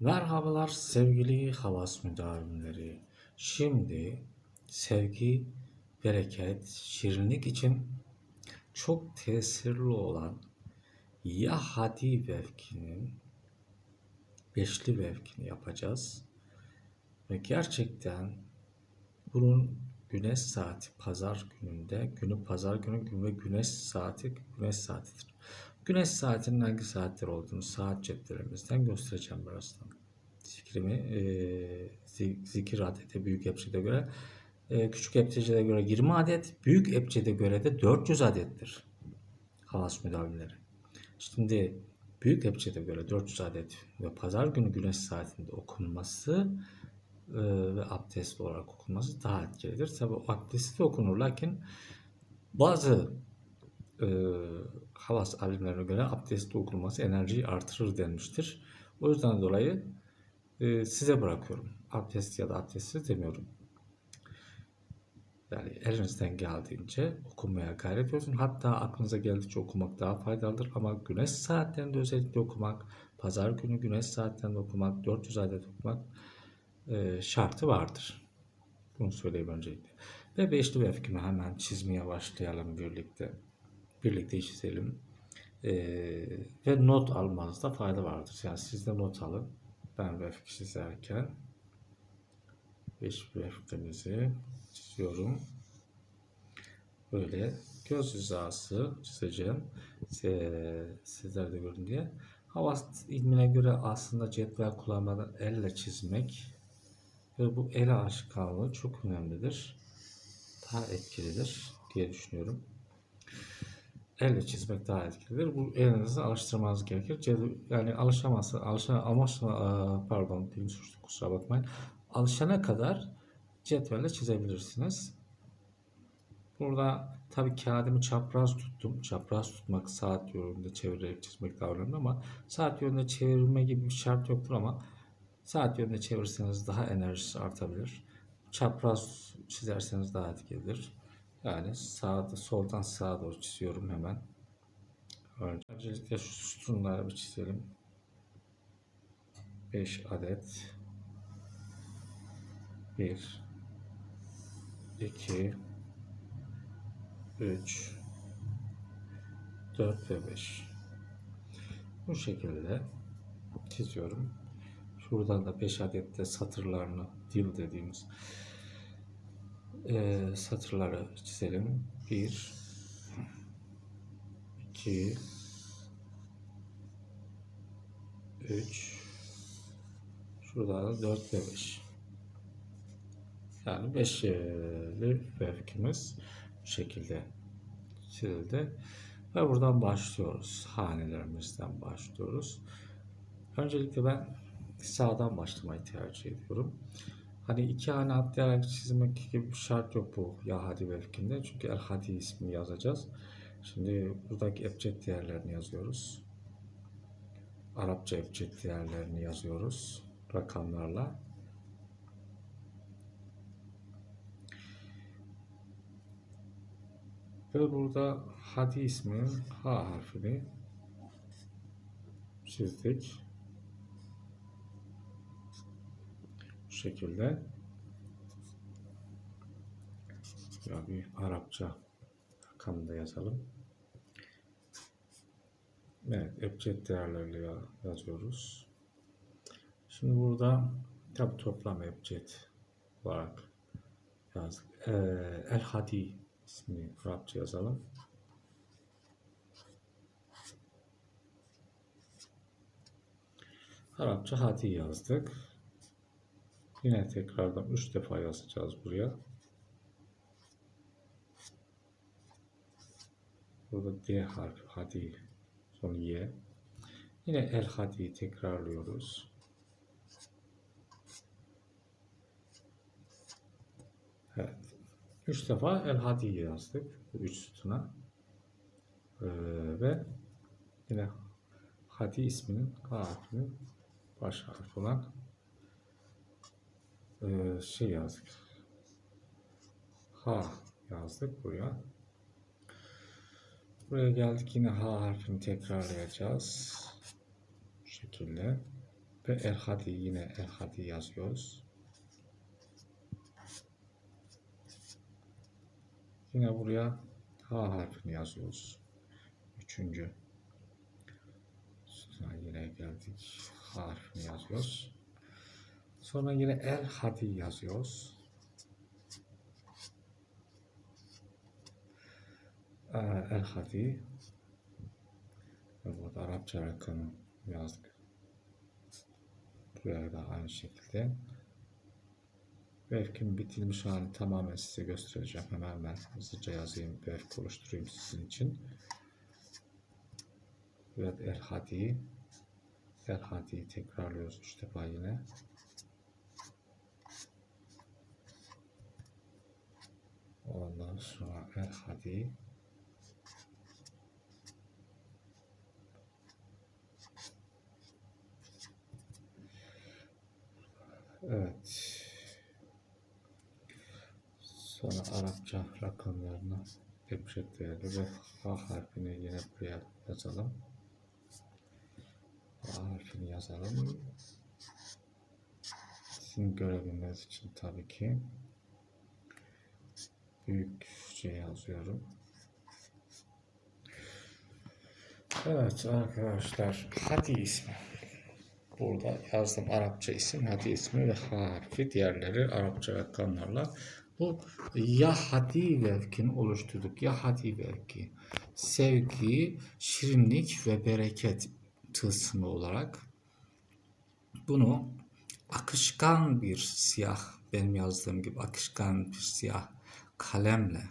Merhabalar sevgili havas müdavimleri. Şimdi sevgi, bereket, şirinlik için çok tesirli olan ya hadi vevkinin beşli vevkini yapacağız. Ve gerçekten bunun güneş saati pazar gününde, günü pazar günü gün ve güneş saati güneş saatidir. Güneş saatinin hangi saatler olduğunu saat cetvelimizden göstereceğim birazdan. Zikrimi e, zi- zikir adete büyük ebcede göre e, küçük ebcede göre 20 adet, büyük ebcede göre de 400 adettir. Havas müdavimleri. Şimdi büyük ebcede göre 400 adet ve pazar günü güneş saatinde okunması e, ve abdestli olarak okunması daha etkilidir. Tabi abdestli de okunur lakin bazı e, havas alimlerine göre abdestli okunması enerjiyi artırır denmiştir. O yüzden dolayı e, size bırakıyorum. Abdest ya da abdestsiz demiyorum. Yani elinizden geldiğince okumaya gayret ediyorsun. Hatta aklınıza geldikçe okumak daha faydalıdır. Ama güneş saatlerinde özellikle okumak, pazar günü güneş saatlerinde okumak, 400 adet okumak e, şartı vardır. Bunu söyleyeyim öncelikle. Ve beşli vefkimi hemen çizmeye başlayalım birlikte. Birlikte çizelim. E, ve not almanızda fayda vardır. Yani siz de not alın. Ben vefk çizerken beşli vefkimizi çiziyorum. Böyle göz hizası çizeceğim. Size- Sizler de görün diye. Havas ilmine göre aslında cetvel kullanmadan elle çizmek ve bu ele aşıkanlığı çok önemlidir. Daha etkilidir diye düşünüyorum. Elle çizmek daha etkilidir. Bu elinizi alıştırmanız gerekir. Yani alışamazsa, alışa, amaçla, aa, pardon dilim suçtu kusura bakmayın. Alışana kadar cetvelle çizebilirsiniz. Burada tabii kağıdımı çapraz tuttum. Çapraz tutmak saat yönünde çevirerek çizmek daha önemli ama saat yönünde çevirme gibi bir şart yoktur ama saat yönünde çevirirseniz daha enerjisi artabilir. Çapraz çizerseniz daha etkilidir. Yani sağda, soldan sağa doğru çiziyorum hemen. Öncelikle şu sütunları bir çizelim. 5 adet. 1 2 3 4 ve 5 bu şekilde çiziyorum. Şuradan da 5 adet de satırlarını dil dediğimiz eee, satırları çizelim. 1 2 3 Şurada da 4 ve 5 yani beşli vevkimiz bu şekilde çizildi. Ve buradan başlıyoruz. Hanelerimizden başlıyoruz. Öncelikle ben sağdan başlamayı tercih ediyorum. Hani iki hane atlayarak çizmek gibi bir şart yok bu ya hadi. Çünkü el hadi ismini yazacağız. Şimdi buradaki ebced değerlerini yazıyoruz. Arapça ebced değerlerini yazıyoruz rakamlarla. Ve burada hadi isminin H harfini çizdik. Şekilde. Ya bir Arapça rakamı da yazalım. Evet, ebced değerleriyle ya- yazıyoruz. Şimdi burada tabi toplam ebced olarak yazdık. Ee, El Hadi ismini Arapça yazalım. Arapça Hadi yazdık. Yine tekrardan 3 defa yazacağız buraya. Burada D harfi Hadi son Y. Yine El Hadi'yi tekrarlıyoruz. Evet. Üç defa El Hadi yazdık. Bu üç sütuna. Ee, ve yine Hadi isminin harfinin baş harfi olan ee, şey yazdık. H yazdık buraya. Buraya geldik yine H harfini tekrarlayacağız. Bu şekilde. Ve Erhadi yine Erhadi yazıyoruz. Yine buraya H harfini yazıyoruz. Üçüncü. Sonra yine geldik. H harfini yazıyoruz. Sonra yine El Hadi yazıyoruz. Ee, El. Ve burada Arapça rakamı yazdık. Buraya da aynı şekilde. Vefkin bitilmiş halini tamamen size göstereceğim. Hemen ben hızlıca yazayım. Vefk oluşturayım sizin için. Evet El Hadi. El Hadi'yi tekrarlıyoruz üç defa yine. Sonra El Hadi. Evet. Sonra Arapça rakamlarını ebcedleri ve H harfini yine buraya yazalım. H harfini yazalım. Sizin görebilmeniz için tabii ki büyükçe yazıyorum. Evet arkadaşlar Hadi ismi. Burada yazdım Arapça isim, Hadi ismi ve harfi diğerleri Arapça rakamlarla. Bu ya Hadi vevkini oluşturduk. Ya Hadi vevki. Sevgi, şirinlik ve bereket tılsımı olarak bunu akışkan bir siyah benim yazdığım gibi akışkan bir siyah kalemle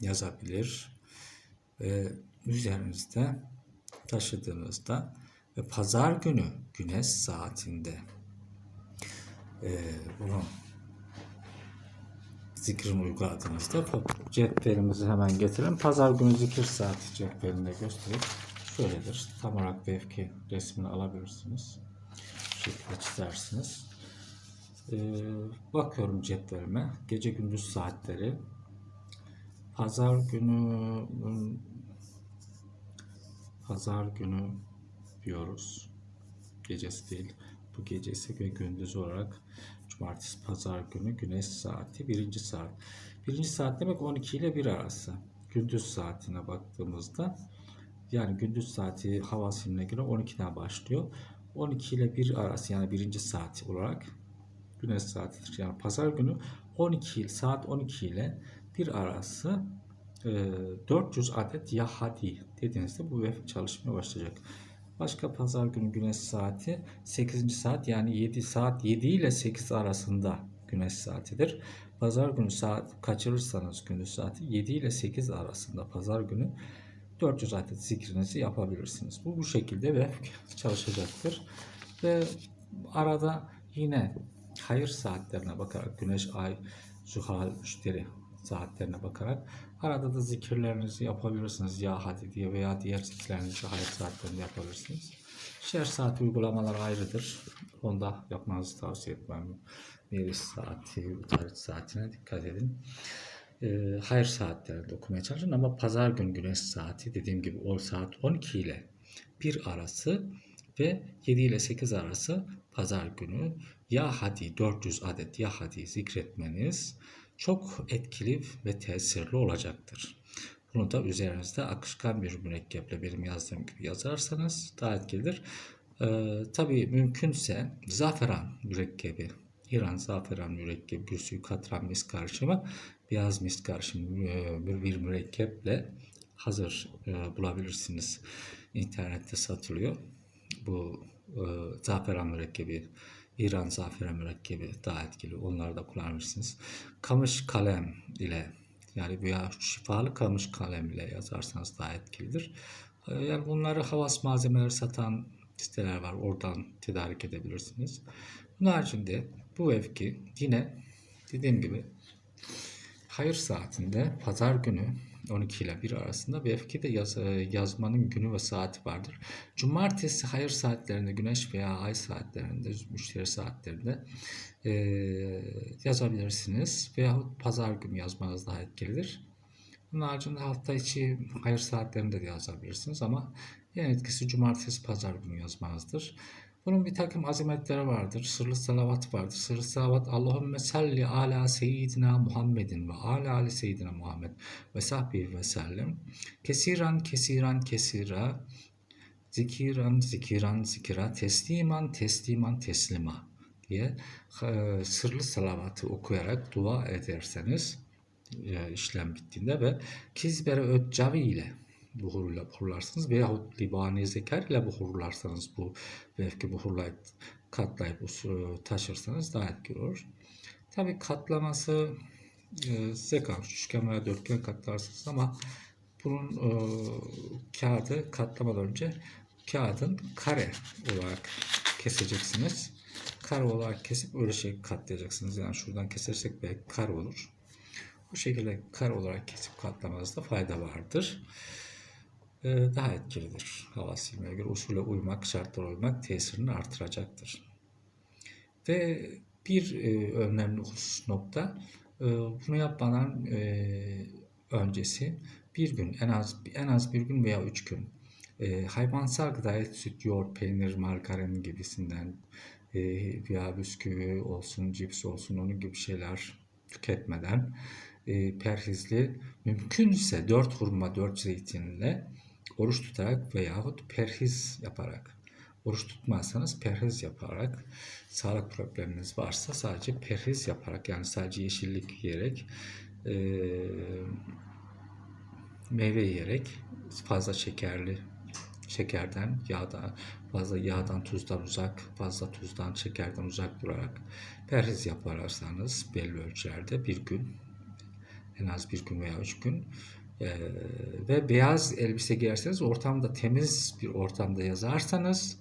yazabilir ve üzerinizde taşıdığınızda ve pazar günü güneş saatinde e, bunu zikrini uyguladığınızda cetvelimizi hemen getirelim. Pazar günü zikir saati cetvelinde göstereyim. Şöyledir. Tam olarak belki resmini alabilirsiniz. Şu şekilde çizersiniz. Ee, bakıyorum cetvelime. Gece gündüz saatleri. Pazar günü Pazar günü diyoruz. Gecesi değil. Bu gecesi ve gündüz olarak Cumartesi, Pazar günü güneş saati birinci saat. Birinci saat demek 12 ile 1 arası. Gündüz saatine baktığımızda yani gündüz saati hava siline göre 12'den başlıyor. 12 ile 1 arası yani birinci saat olarak güneş saatidir. Yani pazar günü 12 saat 12 ile 1 arası 400 adet yahadi dediğinizde bu web çalışmaya başlayacak. Başka pazar günü güneş saati 8. saat yani 7 saat 7 ile 8 arasında güneş saatidir. Pazar günü saat kaçırırsanız gündüz saati 7 ile 8 arasında pazar günü 400 adet zikrinizi yapabilirsiniz. Bu bu şekilde ve çalışacaktır. Ve arada yine hayır saatlerine bakarak güneş, ay, zuhal, müşteri saatlerine bakarak arada da zikirlerinizi yapabilirsiniz. Ya hadi diye veya diğer zikirlerinizi hayır saatlerinde yapabilirsiniz. Şer saat uygulamalar ayrıdır. Onda yapmanızı tavsiye etmem. Meris saati, utarit saatine dikkat edin. Ee, hayır saatlerinde okumaya çalışın ama pazar gün güneş saati dediğim gibi o saat 12 ile 1 arası ve 7 ile 8 arası pazar günü ya hadi 400 adet ya hadi zikretmeniz çok etkili ve tesirli olacaktır. Bunu da üzerinizde akışkan bir mürekkeple benim yazdığım gibi yazarsanız daha etkilidir. Ee, tabii mümkünse zaferan mürekkebi, İran zaferan mürekkebi, gülsü katran mis karışımı, beyaz mis karışımı bir mürekkeple hazır e, bulabilirsiniz. İnternette satılıyor. Bu e, zaferan mürekkebi İran zaferan mürekkebi daha etkili. Onları da kullanırsınız. Kamış kalem ile yani veya şifalı kamış kalem ile yazarsanız daha etkilidir. Ee, yani bunları havas malzemeleri satan siteler var. Oradan tedarik edebilirsiniz. Bunun haricinde bu evki yine dediğim gibi hayır saatinde pazar günü 12 ile 1 arasında BF2'de yaz, e, yazmanın günü ve saati vardır. Cumartesi hayır saatlerinde, güneş veya ay saatlerinde, müşteri saatlerinde e, yazabilirsiniz. Veyahut pazar günü yazmanız daha etkilidir. Bunun haricinde hafta içi hayır saatlerinde de yazabilirsiniz ama en etkisi cumartesi pazar günü yazmanızdır. Bunun bir takım azametleri vardır. Sırlı salavat vardır. Sırlı salavat Allahümme salli ala seyyidina Muhammedin ve ala ali seyyidina Muhammed ve sahbihi ve sellem. Kesiran kesiran kesira. Zikiran zikiran zikira. Tesliman tesliman teslima diye e, sırlı salavatı okuyarak dua ederseniz e, işlem bittiğinde ve kizbere öccavi ile buhurla buhurlarsınız veyahut libani zeker ile buhurlarsanız bu belki buhurlayıp katlayıp usu- taşırsanız daha etkili olur. Tabi katlaması e, zekan, üçgen veya dörtgen katlarsınız ama bunun e, kağıdı katlamadan önce kağıdın kare olarak keseceksiniz. Kare olarak kesip öyle şey katlayacaksınız. Yani şuradan kesersek belki kare olur. Bu şekilde kare olarak kesip katlamanızda fayda vardır. Ee, daha etkilidir. Hava silmeye göre usule uymak, şartlara uymak tesirini artıracaktır. Ve bir e, önemli husus nokta, e, bunu yapmadan e, öncesi bir gün, en az en az bir gün veya üç gün e, hayvansal gıdaya süt, yoğurt, peynir, margarin gibisinden e, veya bisküvi olsun, cips olsun onun gibi şeyler tüketmeden e, perhizli mümkünse 4 hurma 4 zeytinle oruç tutarak veyahut perhiz yaparak oruç tutmazsanız perhiz yaparak sağlık probleminiz varsa sadece perhiz yaparak yani sadece yeşillik yiyerek e, meyve yiyerek fazla şekerli şekerden, yağdan, fazla yağdan, tuzdan uzak, fazla tuzdan, şekerden uzak durarak perhiz yaparsanız belli ölçülerde bir gün, en az bir gün veya üç gün eee, ve beyaz elbise giyerseniz ortamda temiz bir ortamda yazarsanız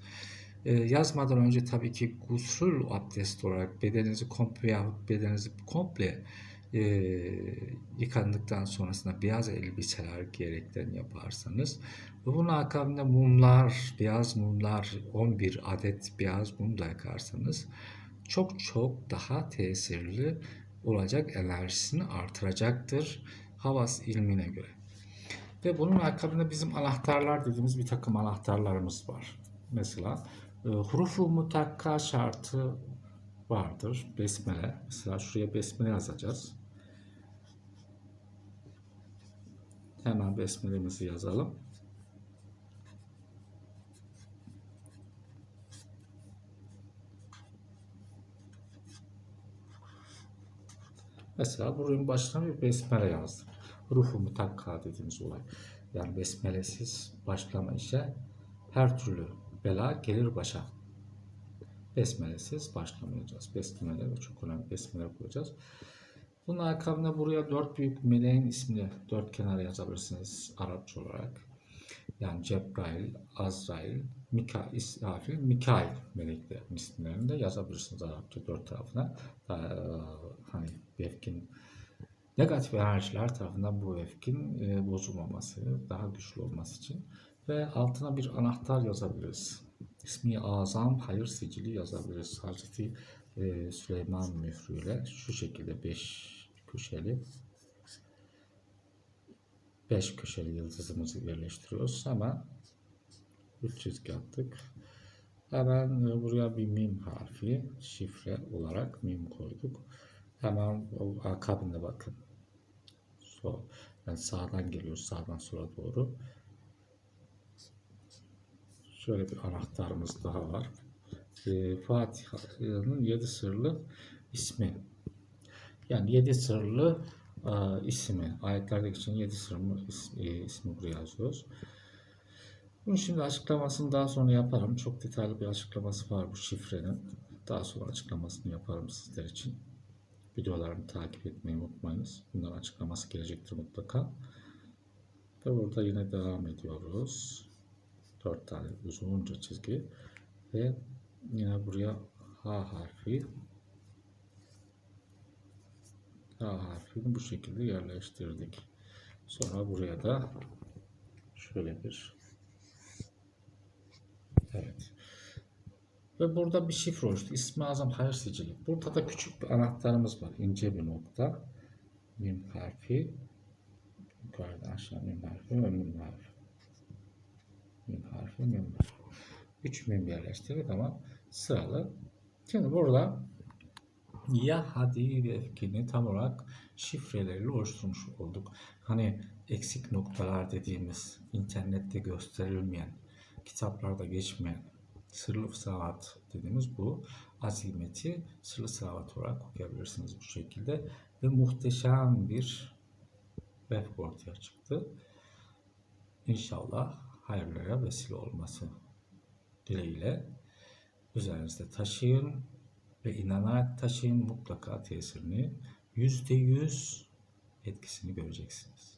eee, yazmadan önce tabii ki gusül abdest olarak bedeninizi komple yahut bedeninizi komple eee, yıkandıktan sonrasında beyaz elbiseler giyerekten yaparsanız ve bunun akabinde mumlar, beyaz mumlar, 11 adet beyaz mum da yakarsanız çok çok daha tesirli olacak enerjisini artıracaktır havas ilmine göre. Ve bunun akabinde bizim anahtarlar dediğimiz bir takım anahtarlarımız var. Mesela e, hurufu mutakka şartı vardır. Besmele. Mesela şuraya besmele yazacağız. Hemen besmelemizi yazalım. Mesela burayın başına bir besmele yazdım. Ruhu mutakka dediğimiz olay. Yani besmelesiz başlama işe her türlü bela gelir başa. Besmelesiz başlamayacağız. Besmele ve çok önemli besmele koyacağız. Bunun akabında buraya dört büyük meleğin ismini dört kenara yazabilirsiniz Arapça olarak. Yani Cebrail, Azrail, Mika, İsrafil, Mikail meleklerin isimlerini de yazabilirsiniz Arapça dört tarafına. Daha, e, hani vefkin negatif enerjiler tarafından bu vefkin e, bozulmaması, daha güçlü olması için ve altına bir anahtar yazabiliriz. İsmi Azam Hayır Sicili yazabiliriz. Hazreti e, Süleyman mührüyle şu şekilde 5 köşeli 5 köşeli yıldızımızı yerleştiriyoruz. Hemen 3 çizgi attık. Hemen buraya bir mim harfi şifre olarak mim koyduk. Hemen akabinde bakın. So, yani sağdan geliyoruz sağdan sola doğru. Şöyle bir anahtarımız daha var. E, Fatiha'nın yedi sırlı ismi. Yani yedi sırlı e, ismi. Ayetlerde geçen yedi sırlı is, e, ismi buraya yazıyoruz. Bunu şimdi açıklamasını daha sonra yaparım. Çok detaylı bir açıklaması var bu şifrenin. Daha sonra açıklamasını yaparım sizler için. Videolarımı takip etmeyi unutmayınız. Bunların açıklaması gelecektir mutlaka. Ve burada yine devam ediyoruz. 4 tane uzunca çizgi ve yine buraya H harfi H harfini bu şekilde yerleştirdik. Sonra buraya da şöyle bir evet ve burada bir şifre oluştu. İsmi Azam Hayır Sicili. Burada da küçük bir anahtarımız var. İnce bir nokta. Mim harfi. Yukarıdan aşağı mim harfi ve mim harfi. Mim harfi, mim harfi. Üç mim yerleştirdik ama sıralı. Şimdi burada ya hadi efkini tam olarak şifreleriyle oluşturmuş olduk. Hani eksik noktalar dediğimiz internette gösterilmeyen, kitaplarda geçmeyen sırlı sıravat dediğimiz bu azimeti sırlı sıravat olarak okuyabilirsiniz bu şekilde ve muhteşem bir web ortaya çıktı. İnşallah hayırlara vesile olması dileğiyle üzerinizde taşıyın ve inanarak taşıyın mutlaka tesirini yüzde yüz etkisini göreceksiniz.